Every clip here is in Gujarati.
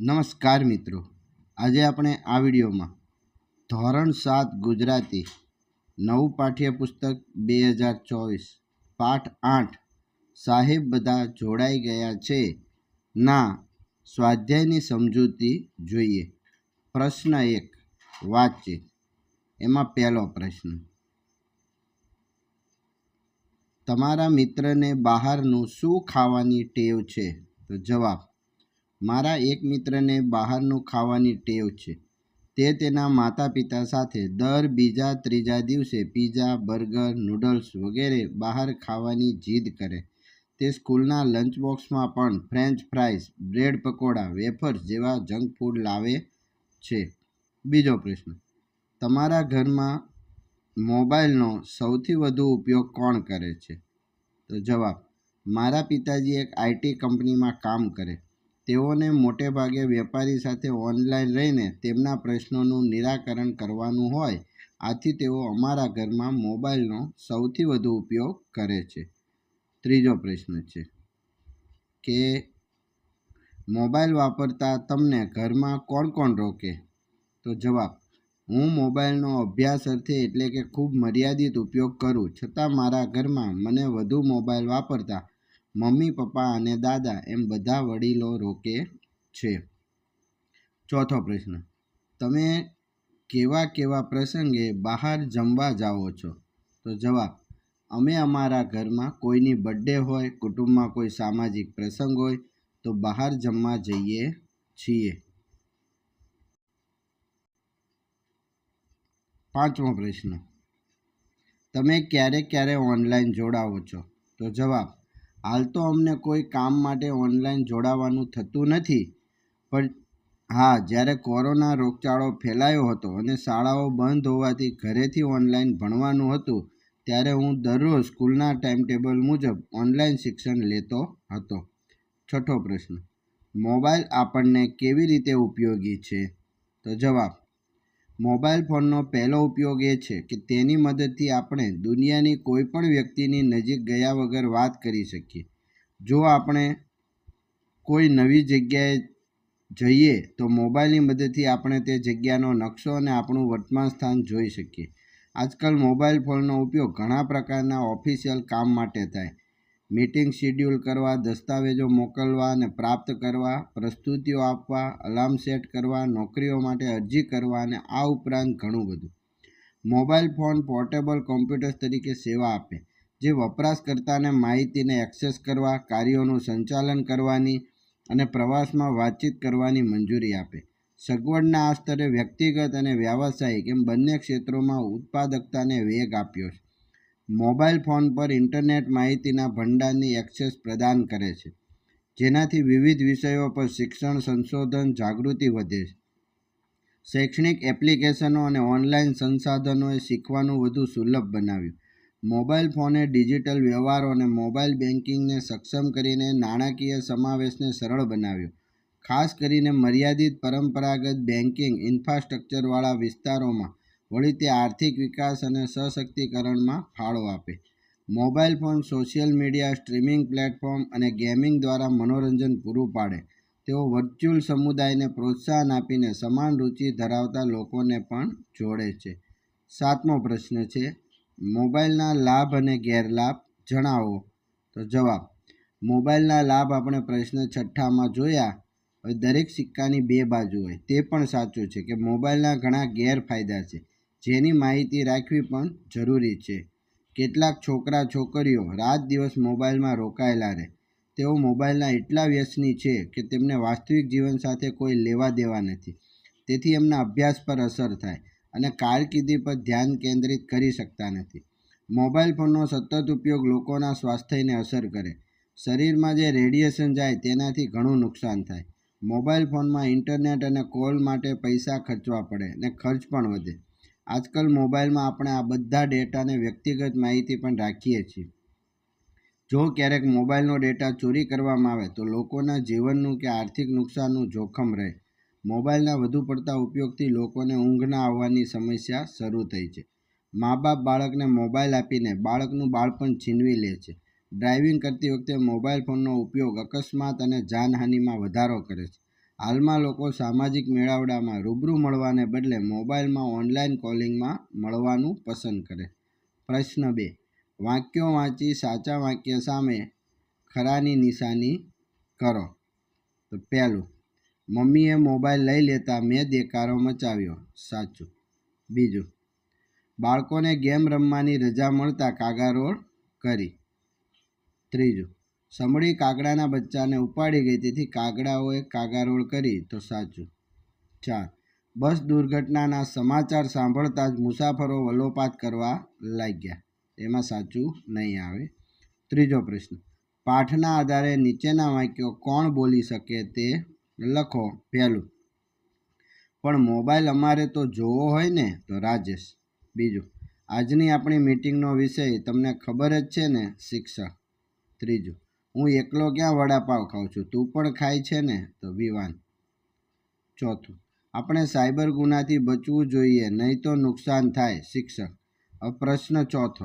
નમસ્કાર મિત્રો. આજે આપણે આ વિડીયોમાં ધોરણ સાત ગુજરાતી નવું પાઠ્યપુસ્તક બે હજાર ચોવીસ પાઠ આઠ સાહેબ બધા જોડાઈ ગયા છે. ના, સ્વાધ્યાયની સમજૂતી જોઈએ. પ્રશ્ન એક વાતચીત એમાં પહેલો પ્રશ્ન. તમારા મિત્રને બહારનું શું ખાવાની ટેવ છે? તો જવાબ મારા એક મિત્રને બહારનું ખાવાની ટેવ છે. તે તેના માતા પિતા સાથે દર બીજા ત્રીજા દિવસે પીઝા બર્ગર નૂડલ્સ વગેરે બહાર ખાવાની જીદ કરે. તે સ્કૂલના લંચ બોક્સમાં પણ french fries bread pakoda wafers જેવા જંક ફૂડ લાવે છે. બીજો પ્રશ્ન, તમારા ઘરમાં મોબાઈલનો સૌથી વધુ ઉપયોગ કોણ કરે છે? તો જવાબ, મારા પિતાજી એક આઈટી કંપનીમાં કામ કરે. તેઓને મોટે ભાગે વેપારી સાથે ઓનલાઈન રહીને તેમના પ્રશ્નોનું નિરાકરણ કરવાનું હોય, આથી તેઓ અમારા ઘરમાં મોબાઈલનો સૌથી વધુ ઉપયોગ કરે છે. ત્રીજો પ્રશ્ન છે કે, મોબાઈલ વાપરતા તમને ઘરમાં કોણ કોણ રોકે? તો જવાબ, હું મોબાઈલનો અભ્યાસ અર્થે એટલે કે ખૂબ મર્યાદિત ઉપયોગ કરું, છતાં મારા ઘરમાં મને વધુ મોબાઈલ વાપરતા મમ્મી, પપ્પા અને દાદા એમ બધા વડીલો રોકે છે. ચોથો પ્રશ્ન. તમે કેવા કેવા પ્રસંગે બહાર જમવા જાઓ છો? તો જવાબ, અમે અમારા ઘરમાં કોઈની બર્થડે હોય, કુટુંબમાં કોઈ સામાજિક પ્રસંગ હોય, તો બહાર જમવા જઈએ છીએ. પાંચમો પ્રશ્ન. તમે ક્યારે ક્યારે ઓનલાઈન જોડાવો છો? તો જવાબ હાલ તો અમને કોઈ કામ માટે ઓનલાઈન જોડાવાનું થતું નથી. પણ હા, જ્યારે કોરોના રોગચાળો ફેલાયો હતો અને શાળાઓ બંધ હોવાથી ઘરેથી ઓનલાઈન ભણવાનું હતું, ત્યારે હું દરરોજ સ્કૂલના ટાઈમ ટેબલ મુજબ ઓનલાઈન શિક્ષણ લેતો હતો. છઠ્ઠો પ્રશ્ન, મોબાઈલ આપણને કેવી રીતે ઉપયોગી છે? તો જવાબ મોબાઈલ ફોનનો પહેલો ઉપયોગ એ છે કે તેની મદદથી આપણે દુનિયાની કોઈ પણ વ્યક્તિની નજીક ગયા વગર વાત કરી શકીએ. જો આપણે કોઈ નવી જગ્યાએ જઈએ તો મોબાઈલની મદદથી આપણે તે જગ્યાનો નકશો અને આપણું વર્તમાન સ્થાન જોઈ શકીએ. આજકાલ મોબાઈલ ફોનનો ઉપયોગ ઘણા પ્રકારના ઓફિશિયલ કામ માટે થાય. મીટિંગ શિડ્યુલ કરવા, દસ્તાવેજો મોકલવા અને પ્રાપ્ત કરવા, પ્રસ્તુતિઓ આપવા, અલાર્મ સેટ કરવા, નોકરીઓ માટે અરજી કરવા અને આ ઉપરાંત ઘણું બધું. મોબાઈલ ફોન પોર્ટેબલ કોમ્પ્યુટર્સ તરીકે સેવા આપે, જે વપરાશકર્તાને માહિતીને એક્સેસ કરવા, કાર્યોનું સંચાલન કરવાની અને પ્રવાસમાં વાતચીત કરવાની મંજૂરી આપે. સગવડના આ સ્તરે વ્યક્તિગત અને વ્યાવસાયિક એમ બંને ક્ષેત્રોમાં ઉત્પાદકતાને વેગ આપ્યો છે. મોબાઈલ ફોન પર ઇન્ટરનેટ માહિતીના ભંડારની એક્સેસ પ્રદાન કરે છે, જેનાથી વિવિધ વિષયો પર શિક્ષણ, સંશોધન, જાગૃતિ વધે છે. શૈક્ષણિક એપ્લિકેશનો અને ઓનલાઈન સંસાધનોએ શીખવાનું વધુ સુલભ બનાવ્યું. મોબાઈલ ફોને ડિજિટલ વ્યવહારો અને મોબાઈલ બેન્કિંગને સક્ષમ કરીને નાણાકીય સમાવેશને સરળ બનાવ્યો. ખાસ કરીને મર્યાદિત પરંપરાગત બેન્કિંગ ઇન્ફ્રાસ્ટ્રક્ચરવાળા વિસ્તારોમાં વળી તે આર્થિક વિકાસ અને સશક્તિકરણમાં ફાળો આપે. Mobile phone, social media, streaming platform અને ગેમિંગ દ્વારા મનોરંજન પૂરું પાડે. તેઓ વર્ચ્યુઅલ સમુદાયને પ્રોત્સાહન આપીને સમાન રુચિ ધરાવતા લોકોને પણ જોડે છે. સાતમો પ્રશ્ન છે, મોબાઈલના લાભ અને ગેરલાભ જણાવો. તો જવાબ, મોબાઈલના લાભ આપણે પ્રશ્ન છઠ્ઠામાં જોયા. હવે દરેક સિક્કાની બે બાજુ હોય. તે પણ સાચું છે કે મોબાઈલના ઘણા ગેરફાયદા છે. જેની માહિતી રાખવી પણ જરૂરી છે. કેટલાક છોકરા છોકરીઓ રાત દિવસ મોબાઈલમાં રોકાયેલા રહે. તેઓ મોબાઈલના એટલા વ્યસની છે કે તેમને વાસ્તવિક જીવન સાથે કોઈ લેવા દેવા નથી. તેથી એમના અભ્યાસ પર અસર થાય અને કારકિર્દી પર ધ્યાન કેન્દ્રિત કરી શકતા નથી. મોબાઈલ ફોનનો સતત ઉપયોગ લોકોના સ્વાસ્થ્યને અસર કરે. શરીરમાં જે રેડિયેશન જાય તેનાથી ઘણું નુકસાન થાય. મોબાઈલ ફોનમાં ઇન્ટરનેટ અને કોલ માટે પૈસા ખર્ચવા પડે અને ખર્ચ પણ વધે. આજકાલ મોબાઈલમાં આપણે આ બધા ડેટાને વ્યક્તિગત માહિતી પણ રાખીએ છીએ. જો ક્યારેક મોબાઈલનો ડેટા ચોરી કરવામાં આવે તો લોકોના જીવનનું કે આર્થિક નુકસાનનું જોખમ રહે. મોબાઈલના વધુ પડતા ઉપયોગથી લોકોને ઊંઘ ના આવવાની સમસ્યા શરૂ થઈ છે. મા બાપ બાળકને મોબાઈલ આપીને બાળકનું બાળપણ છીનવી લે છે. ડ્રાઇવિંગ કરતી વખતે મોબાઈલ ફોનનો ઉપયોગ અકસ્માત અને જાનહાનિમાં વધારો કરે છે. હાલમાં લોકો સામાજિક મેળાવડામાં રૂબરૂ મળવાને બદલે મોબાઈલમાં ઓનલાઈન કોલિંગમાં મળવાનું પસંદ કરે. પ્રશ્ન બે, વાક્યો વાંચી સાચા વાક્ય સામે ખરાની નિશાની કરો. તો પહેલું, મમ્મીએ મોબાઈલ લઈ લેતા મેં દેકારો મચાવ્યો. સાચું. બીજું, બાળકોને ગેમ રમવાની રજા મળતા કાગારોળ કરી. ત્રીજું સમડી કાગડાના બચ્ચાને ઉપાડી ગઈ. તેથી કાગડાઓએ કાગારોળ કરી. તો સાચું. ચાર. બસ દુર્ઘટનાના સમાચાર સાંભળતા જ મુસાફરો વલોપાત કરવા લાગ્યા. એમાં સાચું નહીં આવે. ત્રીજો પ્રશ્ન. પાઠના આધારે નીચેના વાક્યો કોણ બોલી શકે તે લખો પહેલું. પણ મોબાઈલ અમારે તો જોવો હોય ને, તો રાજેશ. બીજું. આજની આપણી મીટિંગનો વિષય તમને ખબર જ છે ને, શિક્ષક. ત્રીજું. હું એકલો ક્યાં વડાપાવ ખાઉં છું? તું પણ ખાય છે ને? તો વિવાન. ચોથું, આપણે સાયબર ગુનાથી બચવું જોઈએ, નહીં તો નુકસાન થાય, શિક્ષક. હવે પ્રશ્ન ચોથો,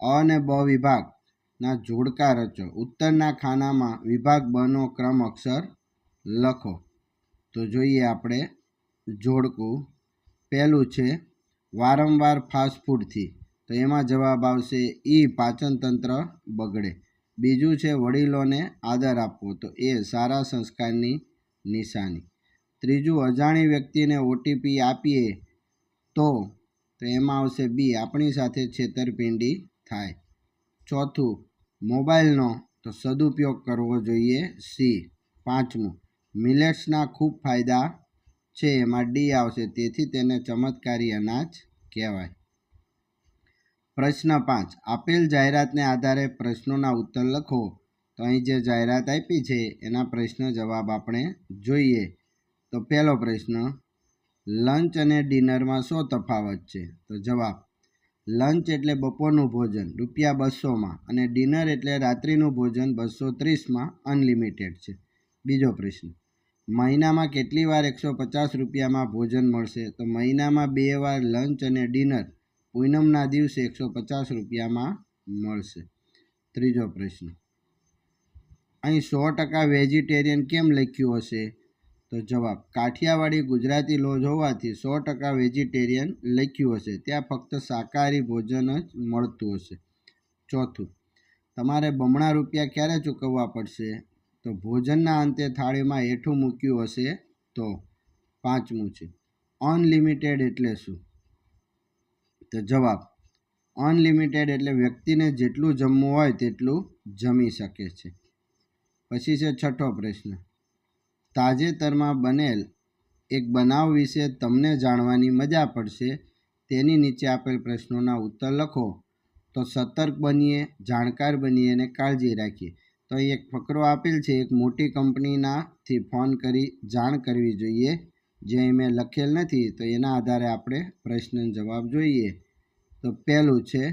અ અને બ વિભાગના જોડકા રચો. ઉત્તરના ખાનામાં વિભાગ બનો ક્રમ અક્ષર લખો. તો જોઈએ આપણે જોડકું. પહેલું છે, વારંવાર ફાસ્ટ ફૂડથી તો એમાં જવાબ આવશે, ઈ પાચન તંત્ર બગડે. બીજું છે વડીલોને આદર આપવો, તો એ સારા સંસ્કારની નિશાની. ત્રીજું, અજાણી વ્યક્તિને ઓટીપી આપીએ તો તો એમાં આવશે બી, આપણી સાથે છેતરપિંડી થાય. ચોથું, મોબાઈલનો તો સદુપયોગ કરવો જોઈએ સી, પાંચમું, મિલેટ્સના ખૂબ ફાયદા છે, એમાં ડી આવશે, તેથી તેને ચમત્કારી અનાજ કહેવાય. પ્રશ્ન પાંચ. આપેલ જાહેરાતને આધારે પ્રશ્નોના ઉત્તર લખો. તો અહીં જે જાહેરાત આપી છે, એના પ્રશ્ન જવાબ આપણે જોઈએ. તો પહેલો પ્રશ્ન, લંચ અને ડિનરમાં શું તફાવત છે? તો જવાબ, લંચ એટલે બપોરનું ભોજન, રૂપિયા બસોમાં અને ડિનર એટલે રાત્રિનું ભોજન બસો ત્રીસમાં અનલિમિટેડ છે. બીજો પ્રશ્ન, મહિનામાં કેટલી વાર એકસો પચાસ રૂપિયામાં ભોજન મળશે? તો મહિનામાં બે વાર લંચ અને ડિનર. પૂનમના દિવસે એકસો પચાસ રૂપિયામાં મળશે. ત્રીજો પ્રશ્ન. અહીં સો ટકા વેજીટેરિયન કેમ લખ્યું હશે? તો જવાબ, કાઠિયાવાડી ગુજરાતી લોજ હોવાથી સો ટકા વેજીટેરિયન લખ્યું હશે. ત્યાં ફક્ત શાકાહારી ભોજન જ મળતું હશે. ચોથું, તમારે બમણા રૂપિયા ક્યારે ચૂકવવા પડશે? તો ભોજનના અંતે થાળીમાં હેઠું મૂક્યું હશે તો. પાંચમું છે, અનલિમિટેડ એટલે શું? તો જવાબ, અનલિમિટેડ એટલે વ્યક્તિને જેટલું જમવું હોય તેટલું જમી શકે છે. પછી છે છઠ્ઠો પ્રશ્ન, તાજેતરમાં બનેલ એક બનાવ વિશે તમને જાણવાની મજા પડશે? તેની નીચે આપેલ પ્રશ્નોના ઉત્તર લખો. તો સતર્ક બનીએ, જાણકાર બનીએ અને કાળજી રાખીએ. તો એક ફકરો આપેલ છે, એક મોટી કંપનીનાથી ફોન કરી જાણ કરવી જોઈએ. જે મેં લખેલ નથી, તો એના આધારે આપણે પ્રશ્ન જવાબ જોઈએ. તો પહેલું છે,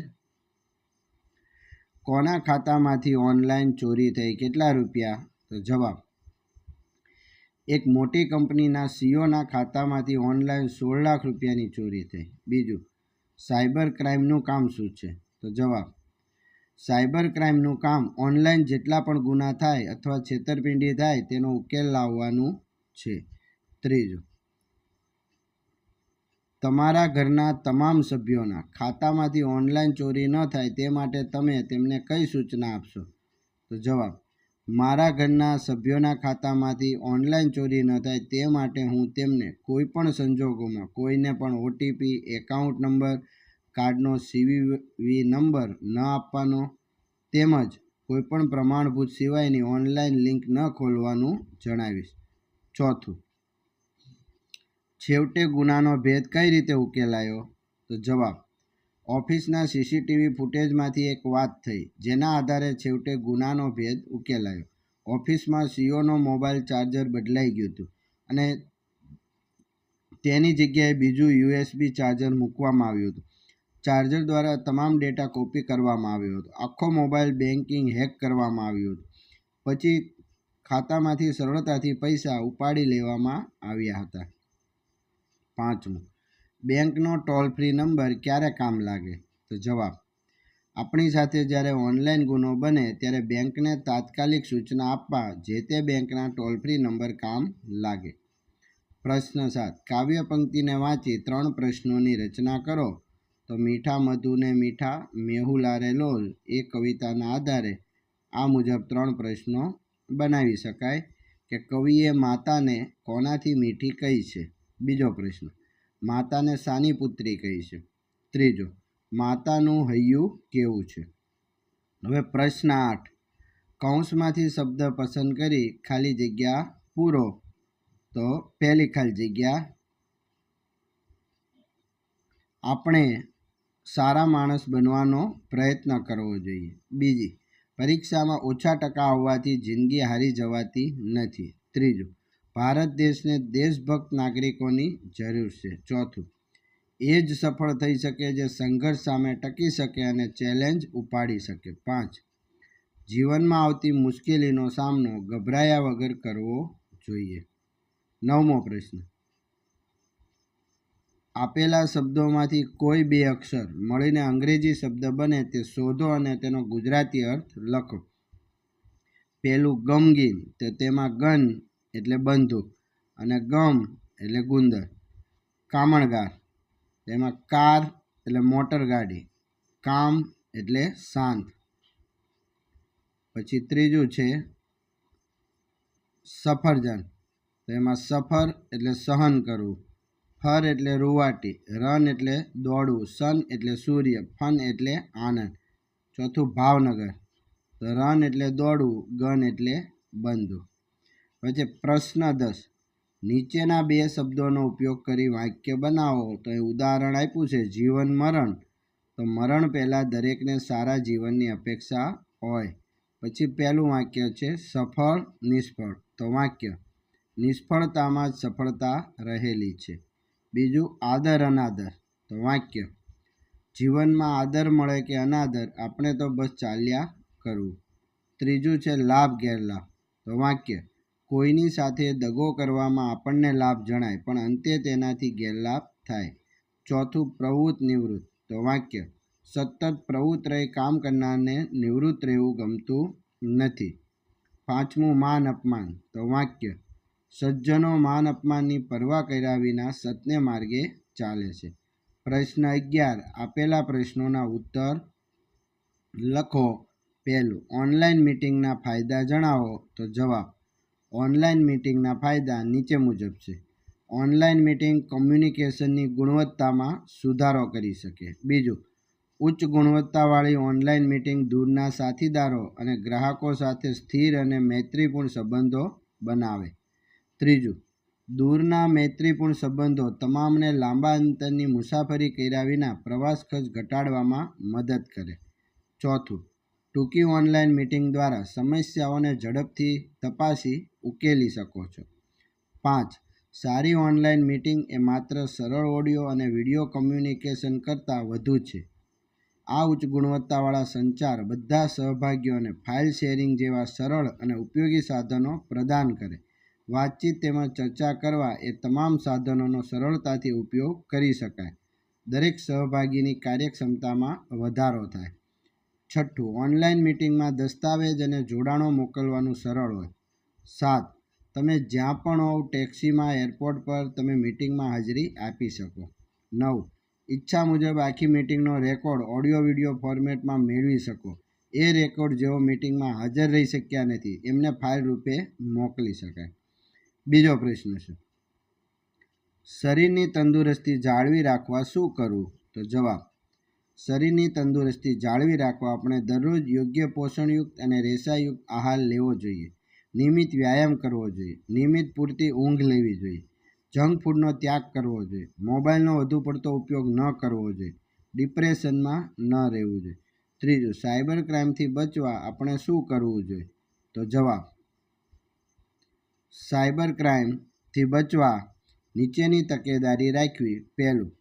કોના ખાતામાંથી ઓનલાઈન ચોરી થઈ, કેટલા રૂપિયા? તો જવાબ, એક મોટી કંપનીના સીઓના ખાતામાંથી ઓનલાઈન સોળ લાખ રૂપિયાની ચોરી થઈ. બીજું, સાયબર ક્રાઇમનું કામ શું છે? તો જવાબ, સાયબર ક્રાઇમનું કામ ઓનલાઈન જેટલા પણ ગુના થાય અથવા છેતરપિંડી થાય, તેનો ઉકેલ લાવવાનું છે. ત્રીજું તમારા ઘરના તમામ સભ્યોના ખાતામાંથી ઓનલાઈન ચોરી ન થાય તે માટે તમે તેમને કઈ સૂચના આપશો? તો જવાબ, મારા ઘરના સભ્યોના ખાતામાંથી ઓનલાઈન ચોરી ન થાય તે માટે હું તેમને કોઈ પણ સંજોગોમાં કોઈને પણ ઓટીપી, એકાઉન્ટ નંબર, કાર્ડનો સીવીવી નંબર ન આપવાનો, તેમજ કોઈપણ પ્રમાણભૂત સિવાયની ઓનલાઈન લિંક ન ખોલવાનું જણાવીશ. ચોથું છેવટે ગુનાનો ભેદ કઈ રીતે ઉકેલાયો? તો જવાબ, ઓફિસના સીસીટીવી ફૂટેજમાંથી એક વાત થઈ, જેના આધારે છેવટે ગુનાનો ભેદ ઉકેલાયો. ઓફિસમાં સીઓનો મોબાઈલ ચાર્જર બદલાઈ ગયું હતું અને તેની જગ્યાએ બીજું યુએસબી ચાર્જર મૂકવામાં આવ્યું હતું. ચાર્જર દ્વારા તમામ ડેટા કોપી કરવામાં આવ્યો હતો. આખો મોબાઈલ બેન્કિંગ હેક કરવામાં આવ્યું હતું. પછી ખાતામાંથી સરળતાથી પૈસા ઉપાડી લેવામાં આવ્યા હતા. પાંચમું. બેંકનો ટોલ ફ્રી નંબર ક્યારે કામ લાગે? તો જવાબ, આપણી સાથે જ્યારે ઓનલાઈન ગુનો બને ત્યારે બેંકને તાત્કાલિક સૂચના આપવા જે તે બેંકના ટોલ ફ્રી નંબર કામ લાગે. પ્રશ્ન સાત, કાવ્ય પંક્તિને વાંચી ત્રણ પ્રશ્નોની રચના કરો. તો મીઠા મધુને મીઠા, મેહુલારે લોલ, એ કવિતાના આધારે. આ મુજબ ત્રણ પ્રશ્નો બનાવી શકાય કે કવિએ માતાને કોનાથી મીઠી કહી છે? બીજો પ્રશ્ન. માતાને સાની પુત્રી કહી છે. ત્રીજો, માતાનું હૈયું કેવું છે? હવે પ્રશ્ન આઠ. કૌંસમાંથી શબ્દ પસંદ કરી ખાલી જગ્યા પૂરો. તો પહેલી ખાલી જગ્યા આપણે સારા માણસ બનવાનો પ્રયત્ન કરવો જોઈએ. બીજી, પરીક્ષામાં ઓછા ટકા આવવાથી જિંદગી હારી જવાતી નથી. ત્રીજું ભારત દેશને દેશભક્ત નાગરિકોની જરૂર છે. ચોથું, એ જ સફળ થઈ શકે જે સંઘર્ષ સામે ટકી શકે અને ચેલેન્જ ઉપાડી શકે. પાંચ, જીવનમાં આવતી મુશ્કેલીનો સામનો ગભરાયા વગર કરવો જોઈએ. નવમો પ્રશ્ન, આપેલા શબ્દોમાંથી કોઈ બે અક્ષર મળીને અંગ્રેજી શબ્દ બને તે શોધો અને તેનો ગુજરાતી અર્થ લખો. પેલું ગમગીન, તો તેમાં ગન એટલે બંદૂક અને ગમ એટલે ગુંદર. કામણગાર, તેમાં કાર એટલે મોટર ગાડી, કામ એટલે શાંત પછી ત્રીજું છે સફરજન તો એમાં સફર એટલે સહન કરવું, ફર એટલે રૂવાટી, રન એટલે દોડવું, સન એટલે સૂર્ય, ફન એટલે આનંદ. ચોથું ભાવનગર, તો રન એટલે દોડવું, ગન એટલે બંધુ. પછી પ્રશ્ન દસ. નીચેના બે શબ્દોનો ઉપયોગ કરી વાક્ય બનાવો. તો એ ઉદાહરણ આપ્યું છે, જીવન મરણ. તો મરણ પહેલાં દરેકને સારા જીવનની અપેક્ષા હોય. પછી પહેલું વાક્ય છે, સફળ, નિષ્ફળ. તો વાક્ય, નિષ્ફળતામાં જ સફળતા રહેલી છે. બીજું, આદર, અનાદર. તો વાક્ય, જીવનમાં આદર મળે કે અનાદર, આપણે તો બસ ચાલ્યા કરવું ત્રીજું છે, લાભ, ગેરલાભ. તો વાક્ય કોઈની સાથે દગો કરવામાં આપણને લાભ જણાય, પણ અંતે તેનાથી ગેરલાભ થાય. ચોથું, પ્રવૃત્ત નિવૃત્ત. તો વાક્ય, સતત પ્રવૃત્ત રહી, કામ કરનારને નિવૃત્ત રહેવું ગમતું નથી. પાંચમું, માન અપમાન. તો વાક્ય, સજ્જનો માન અપમાનની પરવા કર્યા વિના સત્ય માર્ગે ચાલે છે. પ્રશ્ન અગિયાર, આપેલા પ્રશ્નોના ઉત્તર લખો પહેલું. ઓનલાઈન મિટિંગના ફાયદા જણાવો. તો જવાબ ઓનલાઈન મીટિંગના ફાયદા નીચે મુજબ છે. ઓનલાઈન મીટિંગ કોમ્યુનિકેશનની ગુણવત્તામાં સુધારો કરી શકે. બીજું, ઉચ્ચ ગુણવત્તાવાળી ઓનલાઈન મીટિંગ દૂરના સાથીદારો અને ગ્રાહકો સાથે સ્થિર અને મૈત્રીપૂર્ણ સંબંધો બનાવે. ત્રીજું, દૂરના મૈત્રીપૂર્ણ સંબંધો તમામને લાંબા અંતરની મુસાફરી કર્યા વિના પ્રવાસ ખર્ચ ઘટાડવામાં મદદ કરે. ચોથું ટૂંકી ઓનલાઈન મીટિંગ દ્વારા સમસ્યાઓને ઝડપથી તપાસી ઉકેલી શકો છો. પાંચ, સારી ઓનલાઈન મીટિંગ એ માત્ર સરળ ઓડિયો અને વીડિયો કમ્યુનિકેશન કરતાં વધુ છે. આ ઉચ્ચ ગુણવત્તાવાળા સંચાર બધા સહભાગીઓને ફાઇલ શેરિંગ જેવા સરળ અને ઉપયોગી સાધનો પ્રદાન કરે. વાતચીત તેમજ ચર્ચા કરવા એ તમામ સાધનોનો સરળતાથી ઉપયોગ કરી શકાય. દરેક સહભાગીની કાર્યક્ષમતામાં વધારો થાય. છઠ્ઠું, ઓનલાઈન મિટિંગમાં દસ્તાવેજ અને જોડાણો મોકલવાનું સરળ હોય. સાત, તમે જ્યાં પણ હોવ ટેક્સીમાં, એરપોર્ટ પર તમે મિટિંગમાં હાજરી આપી શકો. નવ, ઈચ્છા મુજબ આખી મિટિંગનો રેકોર્ડ ઓડિયો, વીડિયો ફોર્મેટમાં મેળવી શકો. એ રેકોર્ડ જેઓ મિટિંગમાં હાજર રહી શક્યા નથી, એમને ફાઇલ રૂપે મોકલી શકાય. બીજો પ્રશ્ન છે, શરીરની તંદુરસ્તી જાળવી રાખવા શું કરવું? તો જવાબ શરીરની તંદુરસ્તી જાળવી રાખવા આપણે દરરોજ યોગ્ય પોષણયુક્ત અને રેસાયુક્ત આહાર લેવો જોઈએ. નિયમિત વ્યાયામ કરવો જોઈએ. નિયમિત પૂરતી ઊંઘ લેવી જોઈએ. જંક ફૂડનો ત્યાગ કરવો જોઈએ. મોબાઈલનો વધુ પડતો ઉપયોગ ન કરવો જોઈએ. ડિપ્રેશનમાં ન રહેવું જોઈએ. ત્રીજું, સાયબર ક્રાઇમથી બચવા આપણે શું કરવું જોઈએ? તો જવાબ, સાયબર ક્રાઇમથી બચવા નીચેની તકેદારી રાખવી. પહેલું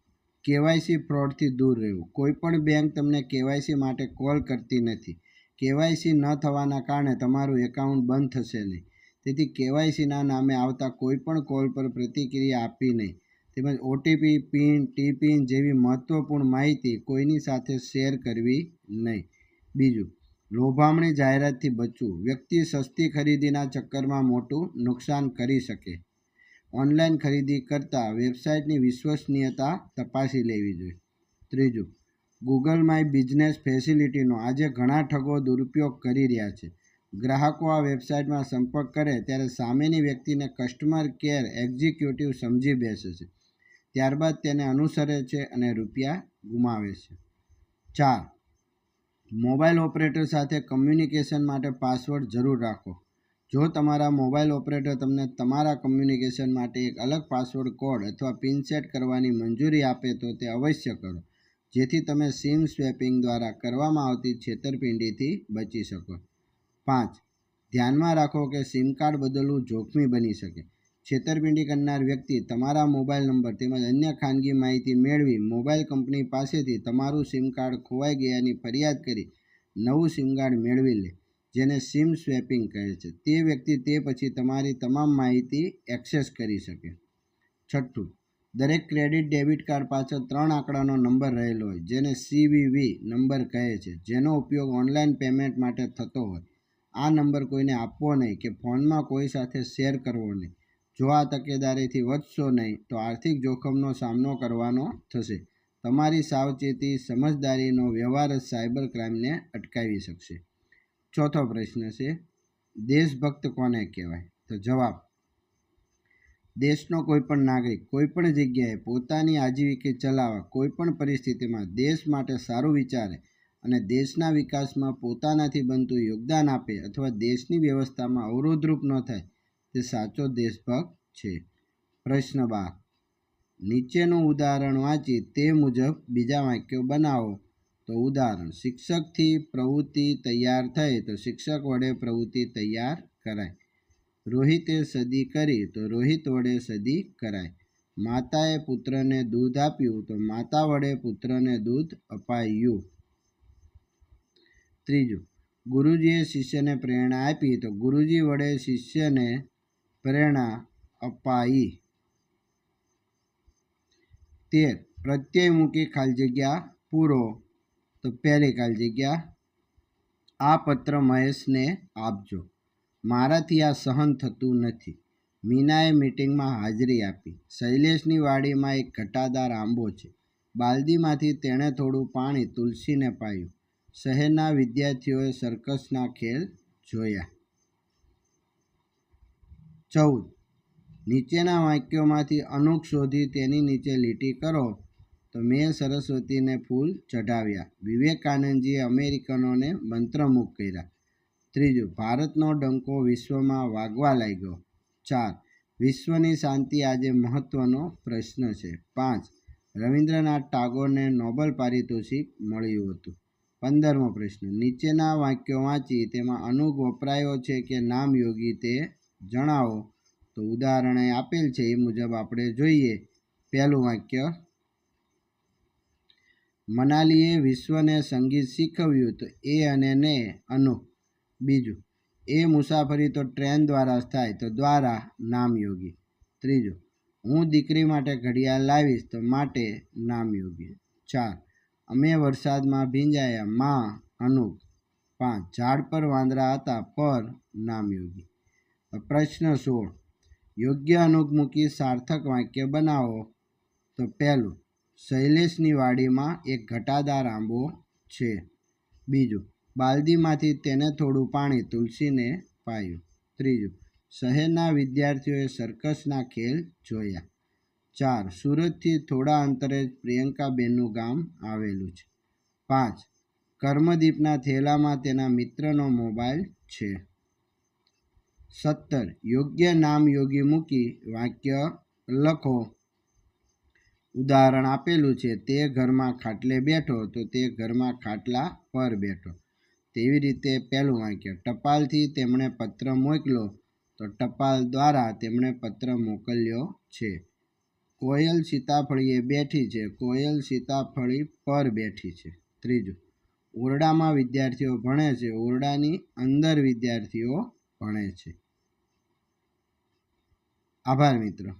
કેવાયસી ફ્રોડથી દૂર રહેવું. કોઈપણ બેંક તમને કેવાયસી માટે કોલ કરતી નથી. કેવાયસી ન થવાના કારણે તમારું એકાઉન્ટ બંધ થશે નહીં. તેથી કેવાયસીના નામે આવતા કોઈપણ કોલ પર પ્રતિક્રિયા આપવી નહીં. તેમજ ઓટીપી, પિન ટી પિન જેવી મહત્ત્વપૂર્ણ માહિતી કોઈની સાથે શેર કરવી નહીં. બીજું, લોભામણી જાહેરાતથી બચવું. વ્યક્તિ સસ્તી ખરીદીના ચક્કરમાં મોટું નુકસાન કરી શકે. ઓનલાઈન ખરીદી કરતાં વેબસાઇટની વિશ્વસનીયતા તપાસી લેવી જોઈએ. ત્રીજું, ગૂગલ માય બિઝનેસ ફેસિલિટીનો આજે ઘણા ઠગો દુરુપયોગ કરી રહ્યા છે. ગ્રાહકો આ વેબસાઇટમાં સંપર્ક કરે ત્યારે સામેની વ્યક્તિને કસ્ટમર કેર એક્ઝિક્યુટિવ સમજી બેસે છે. ત્યારબાદ તેને અનુસરે છે અને રૂપિયા ગુમાવે છે. ચાર, મોબાઈલ ઓપરેટર સાથે કમ્યુનિકેશન માટે પાસવર્ડ જરૂર રાખો. જો તમારા મોબાઈલ ઓપરેટર તમને તમારા કમ્યુનિકેશન માટે એક અલગ પાસવર્ડ, કોડ અથવા પિન સેટ કરવાની મંજૂરી આપે તો તે અવશ્ય કરો, જેથી તમે સિમ સ્વેપિંગ દ્વારા કરવામાં આવતી છેતરપિંડીથી બચી શકો. પાંચ, ધ્યાનમાં રાખો કે સિમ કાર્ડ બદલવું જોખમી બની શકે. છેતરપિંડી કરનાર વ્યક્તિ તમારા મોબાઈલ નંબર તેમજ અન્ય ખાનગી માહિતી મેળવી મોબાઈલ કંપની પાસેથી તમારું સિમ કાર્ડ ખોવાઈ ગયાની ફરિયાદ કરી નવું સિમ કાર્ડ મેળવી લે. જેને સિમ સ્વેપિંગ કહે છે. તે વ્યક્તિ તે પછી તમારી તમામ માહિતી એક્સેસ કરી શકે. છઠ્ઠું, દરેક ક્રેડિટ ડેબિટ કાર્ડ પાછળ ત્રણ આંકડાનો નંબર રહેલો હોય, જેને સીવીવી નંબર કહે છે, જેનો ઉપયોગ ઓનલાઈન પેમેન્ટ માટે થતો હોય. આ નંબર કોઈને આપવો નહીં કે ફોનમાં કોઈ સાથે શેર કરવો નહીં. જો આ તકેદારીથી વધશો નહીં, તો આર્થિક જોખમનો સામનો કરવાનો થશે. તમારી સાવચેતી, સમજદારીનો વ્યવહાર જ સાયબર ક્રાઇમને અટકાવી શકશે. ચોથો પ્રશ્ન છે, દેશભક્ત કોને કહેવાય? તો જવાબ, દેશનો કોઈપણ નાગરિક કોઈપણ જગ્યાએ પોતાની આજીવિકા ચલાવવા કોઈપણ પરિસ્થિતિમાં દેશ માટે સારું વિચારે અને દેશના વિકાસમાં પોતાનાથી બનતું યોગદાન આપે અથવા દેશની વ્યવસ્થામાં અવરોધરૂપ ન થાય, તે સાચો દેશભક્ત છે. પ્રશ્ન બાર, નીચેનું ઉદાહરણ વાંચી તે મુજબ બીજા વાક્યો બનાવો. તો ઉદાહરણ, શિક્ષકથી પ્રવૃત્તિ તૈયાર થઈ તો શિક્ષક વડે પ્રવૃત્તિ તૈયાર કરાય. રોહિતે સદી કરી તો રોહિત વડે સદી કરાય. માતાએ પુત્રને દૂધ આપ્યું તો માતા વડે પુત્રને દૂધ અપાયું. ત્રીજું, ગુરુજીએ શિષ્યને પ્રેરણા આપી તો ગુરુજી વડે શિષ્યને પ્રેરણા અપાઈ. તેર, પ્રત્યય મૂકી ખાલી જગ્યા પૂરો તો ખાલી જગ્યા આ પત્ર મહેશને આપજો. મારાથી આ સહન થતું નથી. મીનાએ મીટિંગમાં હાજરી આપી. શૈલેષની વાડીમાં એક ઘટાદાર આંબો છે. બાલદીમાંથી તેણે થોડું પાણી તુલસીને પાયું. શહેરના વિદ્યાર્થીઓએ સર્કસના ખેલ જોયા. ચૌદ. નીચેના વાક્યોમાંથી અનુક શોધી તેની નીચે લીટી કરો. તો મેં સરસ્વતીને ફૂલ ચઢાવ્યા. વિવેકાનંદજીએ અમેરિકનોને મંત્રમુખ કર્યા. ત્રીજું, ભારતનો ડંકો વિશ્વમાં વાગવા લાગ્યો. ચાર, વિશ્વની શાંતિ આજે મહત્ત્વનો પ્રશ્ન છે. પાંચ, રવિન્દ્રનાથ ટાગોરને નોબલ પારિતોષિક મળ્યું હતું. પંદરમો પ્રશ્ન, નીચેના વાક્યો વાંચી તેમાં અનુગ વપરાયો છે કે નામ યોગી તે જણાવો. તો ઉદાહરણે આપેલ છે એ મુજબ આપણે જોઈએ. પહેલું વાક્ય મનાલીએ વિશ્વને સંગીત શીખવ્યું તો એ અને ને અનુ. બીજું, એ મુસાફરી તો ટ્રેન દ્વારા થાય તો દ્વારા નામયોગી ત્રીજું, હું દીકરી માટે ઘડિયાળ લાવીશ તો માટે નામયોગી ચાર, અમે વરસાદમાં ભીંજાયા, માં અનુપ પાંચ, ઝાડ પર વાંદરા હતા, પર નામયોગી પ્રશ્ન સોળ, યોગ્ય અનુક મૂકી સાર્થક વાક્ય બનાવો તો પહેલું શૈલેષની વાડીમાં એક ઘટાદાર આંબો છે. બીજું, બાલદીમાંથી તેને થોડું પાણી તુલસીને પાયું. ત્રીજું, શહેરના વિદ્યાર્થીઓએ સર્કસના ખેલ જોયા. ચાર, સુરતથી થોડા અંતરે પ્રિયંકાબેનનું ગામ આવેલું છે. પાંચ, કર્મદીપના થેલામાં તેના મિત્રનો મોબાઈલ છે. સત્તર, યોગ્ય નામ યોગી મૂકી વાક્ય લખો. ઉદાહરણ આપેલું છે, તે ઘરમાં ખાટલે બેઠો, તો તે ઘરમાં ખાટલા પર બેઠો. તેવી રીતે પહેલું વાક્ય, ટપાલથી તેમણે પત્ર મોકલ્યો તો ટપાલ દ્વારા તેમણે પત્ર મોકલ્યો છે. કોયલ સીતાફળીએ બેઠી છે, કોયલ સીતાફળી પર બેઠી છે. ત્રીજું, ઓરડામાં વિદ્યાર્થીઓ ભણે છે, ઓરડાની અંદર વિદ્યાર્થીઓ ભણે છે. આભાર મિત્રો.